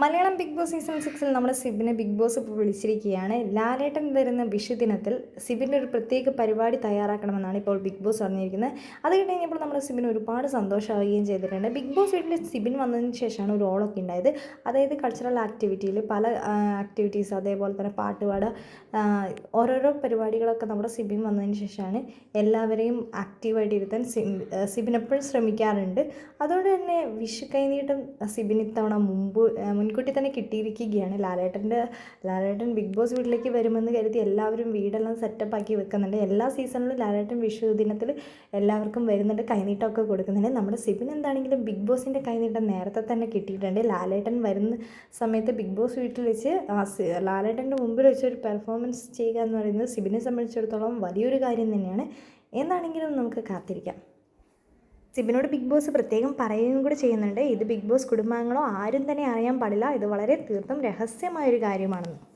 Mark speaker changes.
Speaker 1: Malayalam big boss season സിക്സിൽ നമ്മുടെ സിബിനെ big boss ഇപ്പോൾ വിളിച്ചിരിക്കുകയാണ്. ലാലേട്ടൻ വരുന്ന വിഷു ദിനത്തിൽ സിബിന്റെ ഒരു പ്രത്യേക പരിപാടി തയ്യാറാക്കണമെന്നാണ് ഇപ്പോൾ ബിഗ് ബോസ് പറഞ്ഞിരിക്കുന്നത്. അത് കഴിഞ്ഞപ്പോൾ നമ്മുടെ സിബിന് ഒരുപാട് സന്തോഷമാവുകയും ചെയ്തിട്ടുണ്ട്. ബിഗ് ബോസ് വീട്ടിൽ സിബിൻ വന്നതിന് ശേഷമാണ് ഒരു ഓളൊക്കെ ഉണ്ടായത്. അതായത് കൾച്ചറൽ ആക്ടിവിറ്റിയിൽ പല ആക്ടിവിറ്റീസ് അതേപോലെ തന്നെ പാട്ടുപാട് ഓരോരോ പരിപാടികളൊക്കെ നമ്മുടെ സിബിൻ വന്നതിന് ശേഷമാണ് എല്ലാവരെയും ആക്റ്റീവായിട്ട് ഇരുത്താൻ സിബിൻ എപ്പോഴും ശ്രമിക്കാറുണ്ട്. അതുകൊണ്ട് തന്നെ വിഷു കൈനീട്ടം സിബിൻ ഇത്തവണ മുമ്പ് മുൻകൂട്ടി തന്നെ കിട്ടിയിരിക്കുകയാണ്. ലാലേട്ടന്റെ ലാലേട്ടൻ ബിഗ് ബോസ് വീട്ടിലേക്ക് വരുമെന്ന് കരുതി എല്ലാവരും വീടെല്ലാം സെറ്റപ്പ് ആക്കി വെക്കുന്നുണ്ട്. എല്ലാ സീസണിലും ലാലേട്ടൻ വിഷു ദിനത്തിൽ എല്ലാവർക്കും വരുന്നുണ്ട് കൈനീട്ടമൊക്കെ കൊടുക്കുന്നുണ്ട്. നമ്മുടെ സിബിൻ എന്താണെങ്കിലും ബിഗ് ബോസിന്റെ കൈനീട്ടം നേരത്തെ തന്നെ കിട്ടിയിട്ടുണ്ട്. ലാലേട്ടൻ വരുന്ന സമയത്ത് ബിഗ് ബോസ് വീട്ടിൽ വെച്ച് ലാലേട്ടന്റെ മുമ്പിൽ വെച്ച് ഒരു പെർഫോമൻസ് ചെയ്യുക എന്ന് പറയുന്നത് സിബിനെ സംബന്ധിച്ചിടത്തോളം വലിയൊരു കാര്യം തന്നെയാണ്. എന്താണെങ്കിലും നമുക്ക് കാത്തിരിക്കാം. സിബിനോട് ബിഗ് ബോസ് പ്രത്യേകം പറയുകയും കൂടി ചെയ്യുന്നുണ്ട്. ഇത് ബിഗ് ബോസ് കുടുംബാംഗങ്ങളോ ആരും തന്നെ അറിയാൻ പാടില്ല. ഇത് വളരെ തീർത്തും രഹസ്യമായൊരു കാര്യമാണെന്ന്.